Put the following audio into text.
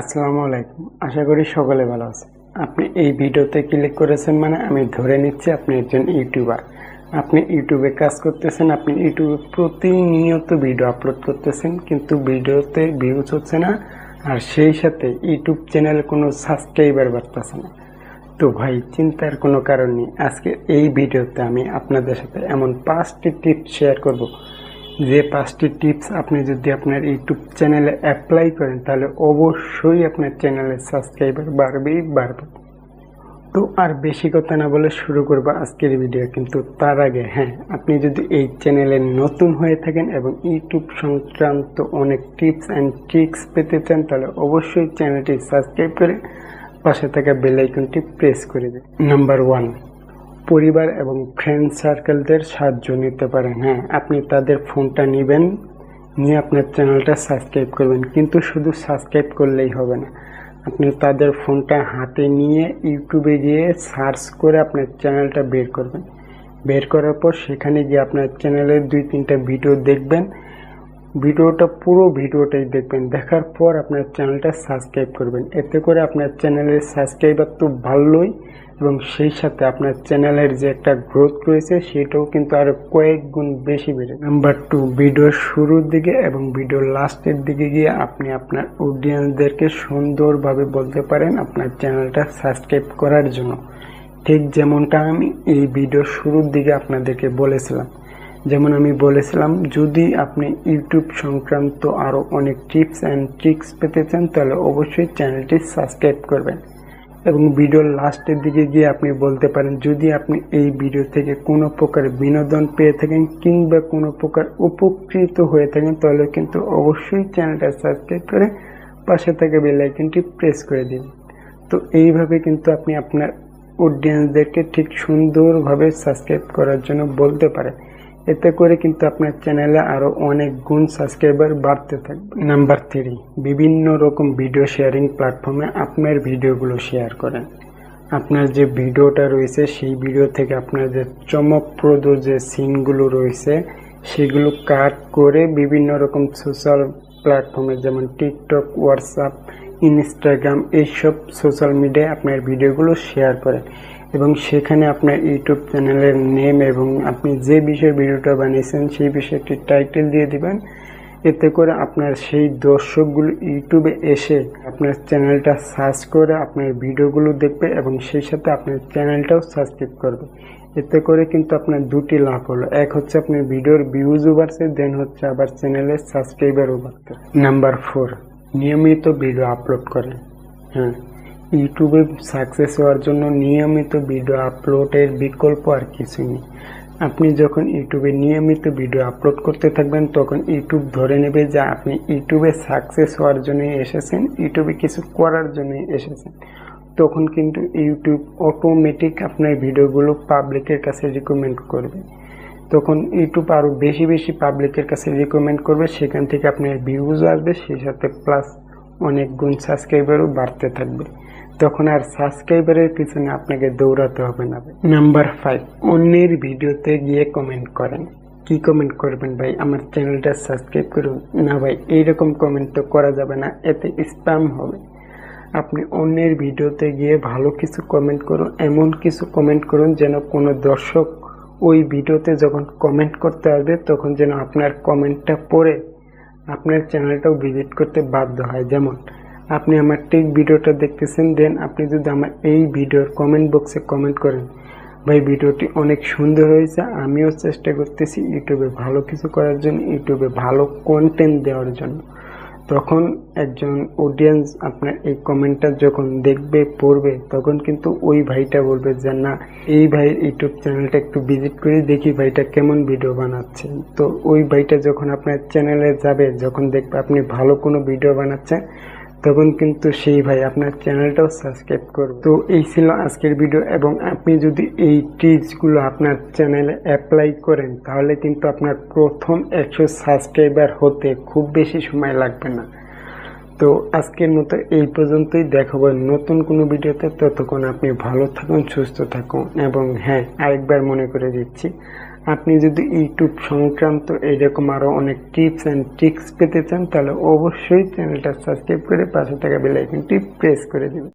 আসসালামু আলাইকুম। আশা করি সকলে ভালো আছে আপনি এই ভিডিওতে ক্লিক করেছেন মানে আমি ধরে নিচ্ছি আপনি একজন ইউটিউবার। আপনি ইউটিউবে কাজ করতেছেন, আপনি ইউটিউবে প্রতিনিয়ত ভিডিও আপলোড করতেছেন, কিন্তু ভিডিওতে ভিউজ হচ্ছে না, আর সেই সাথে ইউটিউব চ্যানেলে কোনো সাবস্ক্রাইবার বাড়তেছে না। তো ভাই, চিন্তার কোনো কারণ নেই। আজকে এই ভিডিওতে আমি আপনাদের সাথে এমন পাঁচটি টিপস শেয়ার করব। যে পাঁচটি টিপস আপনি যদি আপনার ইউটিউব চ্যানেলে অ্যাপ্লাই করেন, তাহলে অবশ্যই আপনার চ্যানেলের সাবস্ক্রাইবার বাড়বেই বাড়বে। তো আর বেশি কথা না বলে শুরু করব আজকের ভিডিও, কিন্তু তার আগে হ্যাঁ আপনি যদি এই চ্যানেলে নতুন হয়ে থাকেন এবং ইউটিউব সংক্রান্ত অনেক টিপস অ্যান্ড ট্রিক্স পেতে চান, তাহলে অবশ্যই চ্যানেলটি সাবস্ক্রাইব করে পাশে থাকা বেল আইকনটি প্রেস করে দিন। নাম্বার ওয়ান পরিবার এবং ফ্রেন্ড সার্কেলদের সাহায্য নিতে পারেন। হ্যাঁ আপনি তাদের ফোনটা নেবেন, নিয়ে আপনার চ্যানেলটা সাবস্ক্রাইব করবেন। কিন্তু শুধু সাবস্ক্রাইব করলেই হবে না। আপনি তাদের ফোনটা হাতে নিয়ে ইউটিউবে গিয়ে সার্চ করে আপনার চ্যানেলটা বের করবেন। বের করার পর সেখানে গিয়ে আপনার চ্যানেলের দুই তিনটা ভিডিও দেখবেন। ভিডিওটা, পুরো ভিডিওটাই দেখবেন। দেখার পর আপনার চ্যানেলটা সাবস্ক্রাইব করবেন। এতে করে আপনার চ্যানেলের সাবস্ক্রাইবার তো ভালোই এবং সেই সাথে আপনার চ্যানেলের যে একটা গ্রোথ রয়েছে, সেটাও কিন্তু আরও কয়েক গুণ বেশি বেড়ে। নাম্বার টু ভিডিওর শুরুর দিকে এবং ভিডিওর লাস্টের দিকে গিয়ে আপনি আপনার অডিয়েন্সদেরকে সুন্দরভাবে বলতে পারেন আপনার চ্যানেলটা সাবস্ক্রাইব করার জন্য। ঠিক যেমনটা আমি এই ভিডিওর শুরুর দিকে আপনাদেরকে বলেছিলাম। যেমন আমি বলেছিলাম, যদি আপনি ইউটিউব সংক্রান্ত আরও অনেক টিপস অ্যান্ড ট্রিক্স পেতে চান, তাহলে অবশ্যই চ্যানেলটি সাবস্ক্রাইব করবেন। এবং ভিডিওর লাস্টের দিকে গিয়ে আপনি বলতে পারেন, যদি আপনি এই ভিডিও থেকে কোনো প্রকার বিনোদন পেয়ে থাকেন কিংবা কোনো প্রকার উপকৃত হয়ে থাকেন, তাহলে কিন্তু অবশ্যই চ্যানেলটা সাবস্ক্রাইব করে পাশে থাকা বেল আইকনটি প্রেস করে দিন। তো এইভাবে কিন্তু আপনি আপনার অডিয়েন্সদেরকে ঠিক সুন্দরভাবে সাবস্ক্রাইব করার জন্য বলতে পারেন। এতে করে কিন্তু আপনার চ্যানেলে আরও অনেক গুণ সাবস্ক্রাইবার বাড়তে থাকবে নাম্বার থ্রি বিভিন্ন রকম ভিডিও শেয়ারিং প্ল্যাটফর্মে আপনার ভিডিওগুলো শেয়ার করেন। আপনার যে ভিডিওটা রয়েছে, সেই ভিডিও থেকে আপনার যে চমকপ্রদ যে সিনগুলো রয়েছে, সেগুলো কাট করে বিভিন্ন রকম সোশ্যাল প্ল্যাটফর্মে যেমন টিকটক হোয়াটসঅ্যাপ ইনস্টাগ্রাম এইসব সোশ্যাল মিডিয়ায় আপনার ভিডিওগুলো শেয়ার করেন। এবং সেখানে আপনার ইউটিউব চ্যানেলের নেম এবং আপনি যে বিষয়ে ভিডিওটা বানিয়েছেন সেই বিষয়ে একটি টাইটেল দিয়ে দিবেন। এতে করে আপনার সেই দর্শকগুলো ইউটিউবে এসে আপনার চ্যানেলটা সার্চ করে আপনার ভিডিওগুলো দেখবে এবং সেই সাথে আপনার চ্যানেলটাও সাবস্ক্রাইব করবে। এতে করে কিন্তু আপনার দুটি লাভ হলো। এক হচ্ছে আপনার ভিডিওর ভিউজও বাড়ছে দেন হচ্ছে আবার চ্যানেলের সাবস্ক্রাইবারও বাড়ছে। নাম্বার ফোর নিয়মিত ভিডিও আপলোড করেন। হ্যাঁ। ইউটিউবে সাকসেস হওয়ার জন্য নিয়মিত ভিডিও আপলোডের বিকল্প আর কিছু নেই। আপনি যখন ইউটিউবে নিয়মিত ভিডিও আপলোড করতে থাকবেন, তখন ইউটিউব ধরে নেবে যে আপনি ইউটিউবে সাকসেস হওয়ার জন্যই এসেছেন, ইউটিউবে কিছু করার জন্যই এসেছেন। তখন কিন্তু ইউটিউব অটোমেটিক আপনার ভিডিওগুলো পাবলিকের কাছে রিকমেন্ড করবে। তখন ইউটিউব আরও বেশি বেশি পাবলিকের কাছে রিকমেন্ড করবে, সেখান থেকে আপনার ভিউজ আসবে, সেই সাথে প্লাস অনেক গুণ সাবস্ক্রাইবারও বাড়তে থাকবে। তখন আর সাবস্ক্রাইবারের পিছনে আপনাকে দৌড়াতে হবে না নাম্বার ফাইভ অন্যের ভিডিওতে গিয়ে কমেন্ট করেন। কি কমেন্ট করবেন ভাই? আমার চ্যানেলটা সাবস্ক্রাইব করুন। না ভাই, এইরকম কমেন্ট তো করা যাবে না, এতে স্প্যাম হবে। আপনি অন্যের ভিডিওতে গিয়ে ভালো কিছু কমেন্ট করুন, এমন কিছু কমেন্ট করুন যেন কোনো দর্শক ওই ভিডিওতে যখন কমেন্ট করতে আসবে, তখন যেন আপনার কমেন্টটা পড়ে আপনার চ্যানেলটাও ভিজিট করতে বাধ্য হয়। যেমন আপনি আমার ঠিক ভিডিওটা দেখতেছেন দেন আপনি যদি আমার এই ভিডিওর কমেন্ট বক্সে কমেন্ট করেন, ভাই, ভিডিওটি অনেক সুন্দর হয়েছে, আমিও চেষ্টা করতেছি ইউটিউবে ভালো কিছু করার জন্য, ইউটিউবে ভালো কন্টেন্ট দেওয়ার জন্য। তখন একজন অডিয়েন্স আপনার এই কমেন্টটা যখন দেখবে, পড়বে, তখন কিন্তু ওই ভাইটা বলবে যে, না, এই ভাই ইউটিউব চ্যানেলটা একটু ভিজিট করে দেখি ভাইটা কেমন ভিডিও বানাচ্ছে। তো ওই ভাইটা যখন আপনার চ্যানেলে যাবে, যখন দেখবে আপনি ভালো কোনো ভিডিও বানাচ্ছেন তখন কিন্তু সেই ভাই আপনার চ্যানেলটাও সাবস্ক্রাইব করবে। তো এই ছিল আজকের ভিডিও এবং আপনি যদি এই টিপসগুলো আপনার চ্যানেলে অ্যাপ্লাই করেন, তাহলে কিন্তু আপনার প্রথম একশো সাবস্ক্রাইবার হতে খুব বেশি সময় লাগবে না। তো আজকের মতো এই পর্যন্তই। দেখাবো নতুন কোনো ভিডিওতে। ততক্ষণ আপনি ভালো থাকুন, সুস্থ থাকুন এবং হ্যাঁ আরেকবার মনে করে দিচ্ছি, আপনি যদি ইউটিউব সংক্রান্ত এরকম আরও অনেক টিপস অ্যান্ড ট্রিক্স পেতে চান, তাহলে অবশ্যই চ্যানেলটা সাবস্ক্রাইব করে পাশে থাকা বেল আইকনটি প্রেস করে দেবেন